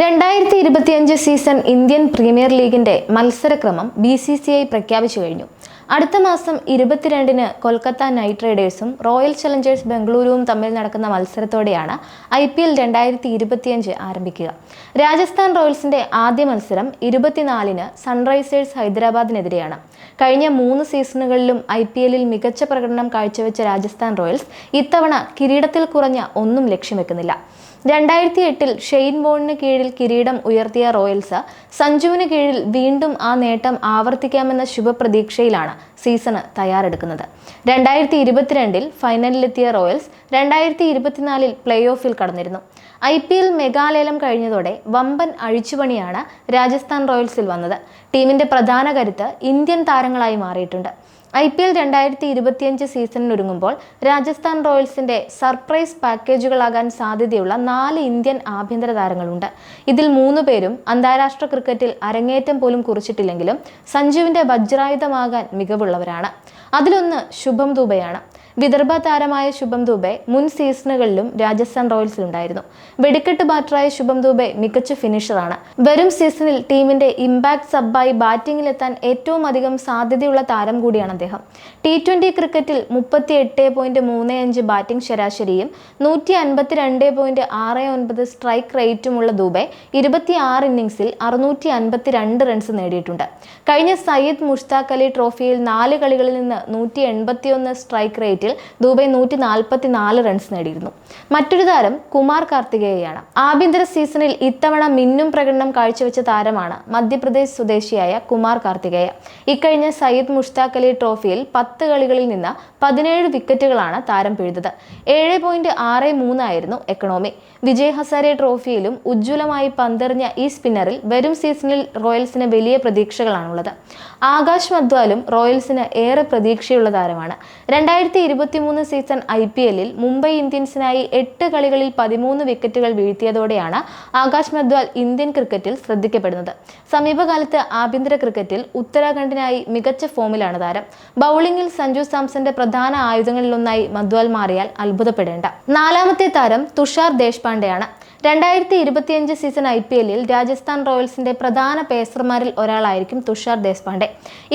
രണ്ടായിരത്തി ഇരുപത്തിയഞ്ച് season Indian premier ലീഗിന്റെ മത്സരക്രമം ബി സി സി ഐ പ്രഖ്യാപിച്ചു കഴിഞ്ഞു. അടുത്ത മാസം ഇരുപത്തിരണ്ടിന് കൊൽക്കത്ത നൈറ്റ് റൈഡേഴ്സും റോയൽ ചലഞ്ചേഴ്സ് ബംഗളൂരുവും തമ്മിൽ നടക്കുന്ന മത്സരത്തോടെയാണ് ഐ പി എൽ രണ്ടായിരത്തി ഇരുപത്തിയഞ്ച് ആരംഭിക്കുക. രാജസ്ഥാൻ റോയൽസിന്റെ ആദ്യ മത്സരം ഇരുപത്തിനാലിന് സൺറൈസേഴ്സ് ഹൈദരാബാദിനെതിരെയാണ്. കഴിഞ്ഞ മൂന്ന് സീസണുകളിലും ഐ പി എല്ലിൽ മികച്ച പ്രകടനം കാഴ്ചവെച്ച രാജസ്ഥാൻ റോയൽസ് ഇത്തവണ കിരീടത്തിൽ കുറഞ്ഞ ഒന്നും ലക്ഷ്യം വെക്കുന്നില്ല രണ്ടായിരത്തി എട്ടിൽ ഷെയ്ൻ ബോണിന് കീഴിൽ കിരീടം ഉയർത്തിയ റോയൽസ് സഞ്ജുവിന് കീഴിൽ വീണ്ടും ആ നേട്ടം ആവർത്തിക്കാമെന്ന ശുഭപ്രതീക്ഷയിലാണ് സീസണ് തയ്യാറെടുക്കുന്നത്. രണ്ടായിരത്തി ഇരുപത്തിരണ്ടിൽ ഫൈനലിലെത്തിയ റോയൽസ് രണ്ടായിരത്തി ഇരുപത്തിനാലിൽ പ്ലേ ഓഫിൽ കടന്നിരുന്നു. ഐ പി എൽ മെഗാലേലം കഴിഞ്ഞതോടെ വമ്പൻ അഴിച്ചുപണിയാണ് രാജസ്ഥാൻ റോയൽസിൽ വന്നത്. ടീമിന്റെ പ്രധാന കരുത്ത് ഇന്ത്യൻ താരങ്ങളായി മാറിയിട്ടുണ്ട്. ഐ പി എൽ രണ്ടായിരത്തി ഇരുപത്തിയഞ്ച് സീസണിനൊരുങ്ങുമ്പോൾ രാജസ്ഥാൻ റോയൽസിന്റെ സർപ്രൈസ് പാക്കേജുകളാകാൻ സാധ്യതയുള്ള നാല് ഇന്ത്യൻ ആഭ്യന്തര താരങ്ങളുണ്ട്. ഇതിൽ മൂന്ന് പേരും അന്താരാഷ്ട്ര ക്രിക്കറ്റിൽ അരങ്ങേറ്റം പോലും കുറിച്ചിട്ടില്ലെങ്കിലും സഞ്ജുവിന്റെ വജ്രായുധമാകാൻ മികവുള്ളവരാണ്. അതിലൊന്ന് ശുഭം ദുബയാണ്. വിദർഭ താരമായ ശുഭം ദുബെ മുൻ സീസണുകളിലും രാജസ്ഥാൻ റോയൽസിലുണ്ടായിരുന്നു. വെടിക്കെട്ട് ബാറ്ററായ ശുഭം ദുബെ മികച്ച ഫിനിഷറാണ്. വരും സീസണിൽ ടീമിന്റെ ഇമ്പാക്ട് സബ്ബായി ബാറ്റിംഗിലെത്താൻ ഏറ്റവും അധികം സാധ്യതയുള്ള താരം കൂടിയാണ് അദ്ദേഹം. ടി ട്വന്റി ക്രിക്കറ്റിൽ മുപ്പത്തി എട്ട് പോയിന്റ് മൂന്ന് അഞ്ച് ബാറ്റിംഗ് ശരാശരിയും നൂറ്റി അൻപത്തി രണ്ട് പോയിന്റ് ആറ് ഒൻപത് സ്ട്രൈക്ക് റേറ്റുമുള്ള ദുബെ ഇരുപത്തി ആറ് ഇന്നിംഗ്സിൽ അറുന്നൂറ്റി റൺസ് നേടിയിട്ടുണ്ട്. കഴിഞ്ഞ സയ്യിദ് മുഷ്താഖ് അലി ട്രോഫിയിൽ നാല് കളികളിൽ നിന്ന് നൂറ്റി എൺപത്തിയൊന്ന് സ്ട്രൈക്ക് റേറ്റിൽ ദുബൈ നൂറ്റി നാൽപ്പത്തി നാല് റൺസ് നേടിയിരുന്നു. മറ്റൊരു താരം കുമാർ കാർത്തികേയയാണ്. ആഭ്യന്തര സീസണിൽ ഇത്തവണ മിന്നും പ്രകടനം കാഴ്ചവെച്ച താരമാണ് മധ്യപ്രദേശ് സ്വദേശിയായ കുമാർ കാർത്തികേയ. ഇക്കഴിഞ്ഞ സയ്യിദ് മുഷ്താഖ് അലി ട്രോഫിയിൽ പത്ത് കളികളിൽ നിന്ന് പതിനേഴ് വിക്കറ്റുകളാണ് താരം പിഴുതത്. ഏഴ് പോയിന്റ് ആറ് മൂന്നായിരുന്നു എക്കണോമി വിജയ് ഹസാരെ ട്രോഫിയിലും ഉജ്ജ്വലമായി പന്തെറിഞ്ഞ ഈ സ്പിന്നറിൽ വരും സീസണിൽ റോയൽസിന് വലിയ പ്രതീക്ഷകളാണുള്ളത്. ആകാശ് മദ്വാലും റോയൽസിന് ഏറെ പ്രതീക്ഷയുള്ള താരമാണ്. രണ്ടായിരത്തി ഇരുപത്തിമൂന്ന് സീസൺ ഐ പി എല്ലിൽ മുംബൈ ഇന്ത്യൻസിനായി എട്ട് കളികളിൽ പതിമൂന്ന് വിക്കറ്റുകൾ വീഴ്ത്തിയതോടെയാണ് ആകാശ് മദ്വാൽ ഇന്ത്യൻ ക്രിക്കറ്റിൽ ശ്രദ്ധിക്കപ്പെടുന്നത്. സമീപകാലത്ത് ആഭ്യന്തര ക്രിക്കറ്റിൽ ഉത്തരാഖണ്ഡിനായി മികച്ച ഫോമിലാണ് താരം. ബൗളിംഗിൽ സഞ്ജു സാംസന്റെ പ്രധാന ആയുധങ്ങളിലൊന്നായി മദ്വാൽ മാറിയാൽ അത്ഭുതപ്പെടേണ്ട. നാലാമത്തെ താരം തുഷാർ ദേശ്പാണ്ഡെയാണ്. രണ്ടായിരത്തി ഇരുപത്തിയഞ്ച് സീസൺ ഐ പി എല്ലിൽ രാജസ്ഥാൻ റോയൽസിന്റെ പ്രധാന പേസർമാരിൽ ഒരാളായിരിക്കും തുഷാർ ദേശ്പാണ്ഡെ.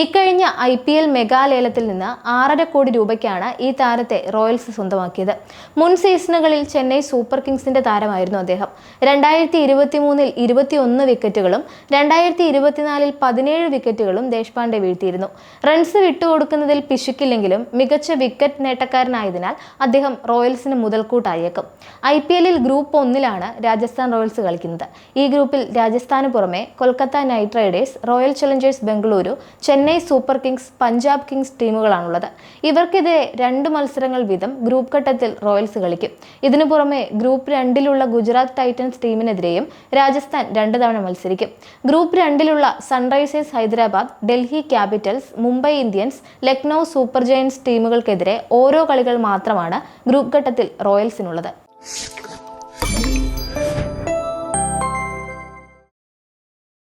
ഇക്കഴിഞ്ഞ ഐ പി എൽ മെഗാലേലത്തിൽ നിന്ന് ആറര കോടി രൂപയ്ക്കാണ് ഈ താരത്തെ റോയൽസ് സ്വന്തമാക്കിയത്. മുൻ സീസണുകളിൽ ചെന്നൈ സൂപ്പർ കിങ്സിന്റെ താരമായിരുന്നു അദ്ദേഹം. രണ്ടായിരത്തി ഇരുപത്തി മൂന്നിൽ ഇരുപത്തിയൊന്ന് വിക്കറ്റുകളും രണ്ടായിരത്തി ഇരുപത്തിനാലിൽ പതിനേഴ് വിക്കറ്റുകളും ദേശ്പാണ്ഡെ വീഴ്ത്തിയിരുന്നു. റൺസ് വിട്ടുകൊടുക്കുന്നതിൽ പിശുക്കില്ലെങ്കിലും മികച്ച വിക്കറ്റ് നേട്ടക്കാരനായതിനാൽ അദ്ദേഹം റോയൽസിന് മുതൽക്കൂട്ടായേക്കും. ഐ പി എല്ലിൽ ഗ്രൂപ്പ് ഒന്നിലാണ് രാജസ്ഥാൻ റോയൽസ് കളിക്കുന്നത്. ഈ ഗ്രൂപ്പിൽ രാജസ്ഥാന് പുറമെ Kolkata knight riders royal challengers Bengaluru Chennai super kings Punjab kings ടീമുകളാണുള്ളത്. ഇവർക്കെതിരെ രണ്ട് മത്സരങ്ങൾ വീതം ഗ്രൂപ്പ് ഘട്ടത്തിൽ റോയൽസ് കളിക്കും. ഇതിനു പുറമെ ഗ്രൂപ്പ് രണ്ടിലുള്ള ഗുജറാത്ത് ടൈറ്റൻസ് ടീമിനെതിരെയും രാജസ്ഥാൻ രണ്ട് തവണ മത്സരിക്കും. Group രണ്ടിലുള്ള sunrisers Hyderabad Delhi capitals Mumbai Indians Lucknow super giants ടീമുകൾക്കെതിരെ ഓരോ കളികൾ മാത്രമാണ് ഗ്രൂപ്പ് ഘട്ടത്തിൽ റോയൽസിനുള്ളത്.